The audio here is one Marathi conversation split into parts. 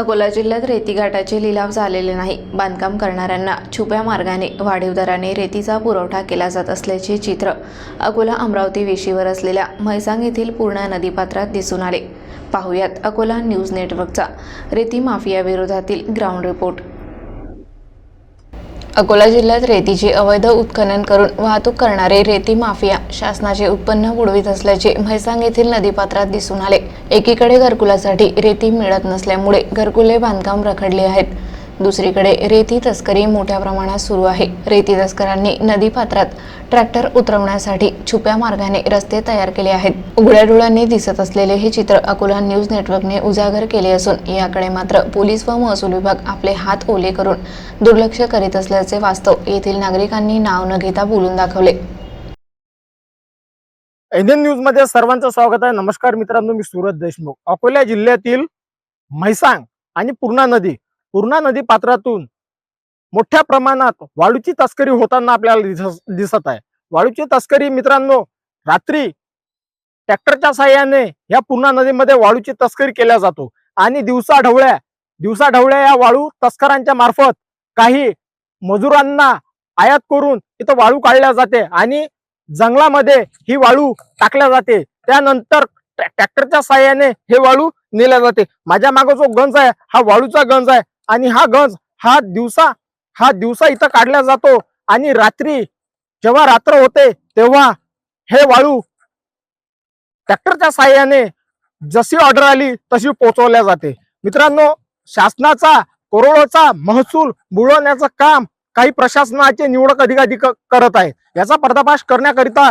अकोला जिल्ह्यात रेती घाटाचे लिलाव झालेले नाही. बांधकाम करणाऱ्यांना छुप्या मार्गाने वाढीव दराने रेतीचा पुरवठा केला जात असल्याचे चित्र अकोला अमरावती वेशीवर असलेल्या म्हैसांग येथील पूर्णा नदीपात्रात दिसून आले. पाहुयात अकोला न्यूज नेटवर्कचा रेती माफियाविरोधातील ग्राउंड रिपोर्ट. अकोला जिल्ह्यात रेतीचे अवैध उत्खनन करून वाहतूक करणारे रेती माफिया शासनाचे उत्पन्न बुडवीत असल्याचे म्हैसांग येथील नदीपात्रात दिसून आले. एकीकडे घरकुलासाठी रेती मिळत नसल्यामुळे घरकुले बांधकाम रखडले आहेत. दुसरीकडे रेती तस्करी मोठ्या प्रमाणात सुरू आहे. रेती तस्करांनी नदीपात्रात ट्रॅक्टर उतरवण्यासाठी छुप्या मार्गाने रस्ते तयार केले आहेत. उघड्या डोळ्यांनी दिसत असलेले हे चित्र अकोला न्यूज नेटवर्कने उजागर केले असून याकडे मात्र पोलीस व महसूल विभाग आपले हात ओले करून दुर्लक्ष करीत असल्याचे वास्तव येथील नागरिकांनी नाव न घेता बोलून दाखवले. इंडियन न्यूजमध्ये सर्वांचं स्वागत आहे. नमस्कार मित्रांनो मी सूरज देशमुख. अकोला जिल्ह्यातील म्हैसांग आणि पूर्णा नदी पूर्णा नदी पात्रातून मोठ्या प्रमाणात वाळूची तस्करी होताना आपल्याला दिसत आहे. वाळूची तस्करी मित्रांनो रात्री ट्रॅक्टरच्या साह्याने या पूर्णा नदीमध्ये वाळूची तस्करी केल्या जातो. आणि दिवसा ढवळ्या दिवसा ढवळ्या या वाळू तस्करांच्या मार्फत काही मजुरांना आयात करून इथं वाळू काढल्या जाते आणि जंगलामध्ये ही वाळू टाकल्या जाते. त्यानंतर ट्रॅक्टरच्या साह्याने हे वाळू नेल्या जाते. माझ्या मागे जो गंज आहे हा वाळूचा गंज आहे. आणि हा गंज हा दिवसा हा दिवसा इथं काढला जातो. आणि रात्री जेव्हा रात्र होते तेव्हा हे वाळू ट्रॅक्टरच्या साह्याने जशी ऑर्डर आली तशी पोहोचवल्या जाते. मित्रांनो शासनाचा करोडोचा महसूल बुडवण्याचं काम काही प्रशासनाचे निवडक अधिकारी करत आहे. याचा पर्दाफाश करण्याकरिता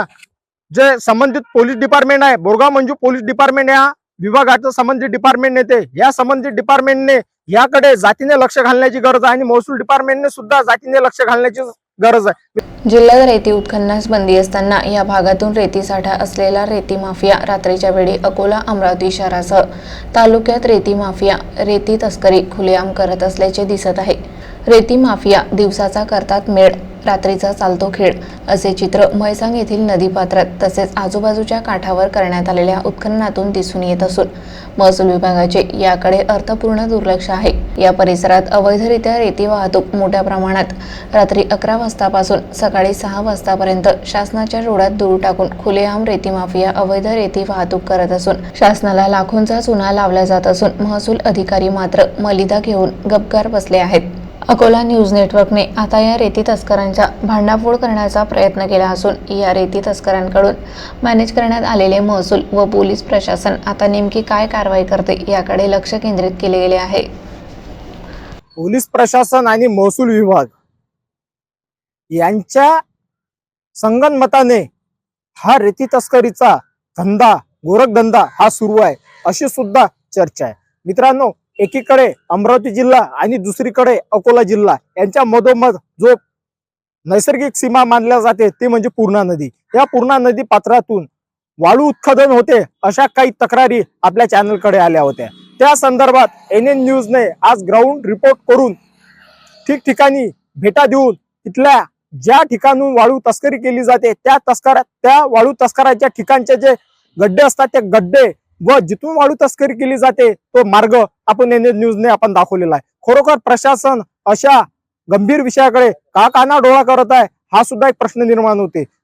जे संबंधित पोलीस डिपार्टमेंट आहे बोरगाव मंजू पोलीस डिपार्टमेंट या विभागाचं संबंधित डिपार्टमेंट नेते. या संबंधित डिपार्टमेंटने याकडे जातीने लक्ष घालण्याची गरज आहे आणि महसूल डिपार्टमेंटने सुद्धा जातीने लक्ष घालण्याची गरज आहे. जिल्ह्यात रेती उत्खननास बंदी असताना या भागातून रेती साठा असलेला रेती माफिया रात्रीच्या वेळी अकोला अमरावती शहरासह तालुक्यात रेती माफिया रेती तस्करी खुलेआम करत असल्याचे दिसत आहे. रेती माफिया दिवसाचा करतात मेळ. रात्रीचा चालतो खेळ. असे चित्र म्हैसांग येथील नदीपात्रात तसेच आजूबाजूच्या काठावर करण्यात आलेल्या उत्खननातून दिसून येत असून महसूल विभागाचे याकडे अर्थपूर्ण दुर्लक्ष आहे. या परिसरात अवैधरित्या रेती वाहतूक मोठ्या प्रमाणात रात्री अकरा वाजतापासून सकाळी सहा वाजतापर्यंत शासनाच्या रोडात दूर टाकून खुलेआम रेती माफिया अवैध रेती वाहतूक करत असून शासनाला लाखोंचा चुना लावला जात असून महसूल अधिकारी मात्र मलिदा घेऊन गपगार बसले आहेत. अकोला न्यूज नेटवर्कने आता या रेती तस्करांच्या भांडाफोड करण्याचा प्रयत्न केला असून या रेती तस्करांकडून मॅनेज करण्यात आलेले महसूल व पोलीस प्रशासन आता नेमकी काय कारवाई करते याकडे लक्ष केंद्रित केले गेले आहे. पोलीस प्रशासन आणि महसूल विभाग यांच्या संगनमताने हा रेती तस्करीचा धंदा गोरखधंदा हा सुरू आहे अशी सुद्धा चर्चा आहे. मित्रांनो एकीकडे अमरावती जिल्हा आणि दुसरीकडे अकोला जिल्हा. यांच्या मधोमध जो नैसर्गिक सीमा मानल्या जाते ते म्हणजे पूर्णा नदी. या पूर्णा नदी पात्रातून वाळू उत्खनन होते अशा काही तक्रारी आपल्या चॅनलकडे आल्या होत्या. त्या संदर्भात एन एन न्यूजने आज ग्राउंड रिपोर्ट करून ठिकठिकाणी भेटा देऊन तिथल्या ज्या ठिकाणून वाळू तस्करी केली जाते त्या तस्करा त्या वाळू तस्कराच्या ठिकाणचे जे गड्डे असतात ते गड्डे व जिथून वाळू तस्करी केली जाते तो मार्ग आपण एन न्यूजने आपण दाखवलेला आहे. खरोखर प्रशासन अशा गंभीर विषयाकडे का काना डोळा करत आहे हा सुद्धा एक प्रश्न निर्माण होते.